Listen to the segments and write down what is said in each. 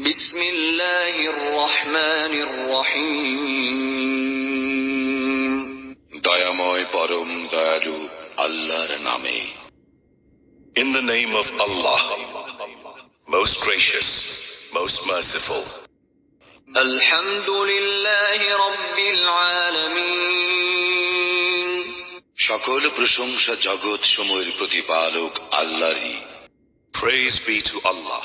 بسم الله الرحمن الرحيم দয়াময় পরম দয়ালু আল্লাহর নামে In the name of Allah, most gracious, most merciful. الحمد لله رب العالمين সকল প্রশংসা জগৎ সময়ের প্রতিপালক আল্লাহরই Praise be to Allah,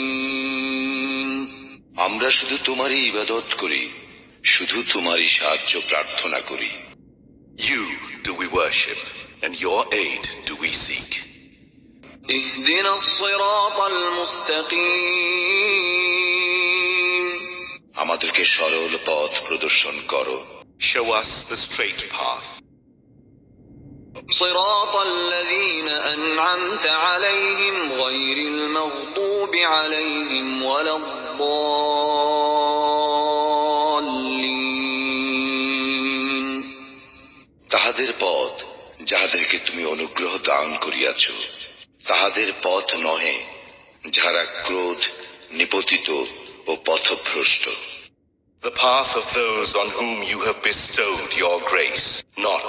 আমরা শুধু তোমারই ইবাদত করি শুধু তোমারই সাহায্য প্রার্থনা করি You do we worship, and your aid do we seek. اهدنا الصراط المستقيم আমাদেরকে সরল পথ প্রদর্শন করো Show us the straight path. صراط الذين أنعمت عليهم غير المغضوب عليهم ولا الضالين যাহাদেরকে তুমি অনুগ্রহ দান করিয়াছ তাহাদের পথ নহে যাহারা ক্রোধ নিপতিত ও পথভ্রষ্ট The path of those on whom you have bestowed your grace, not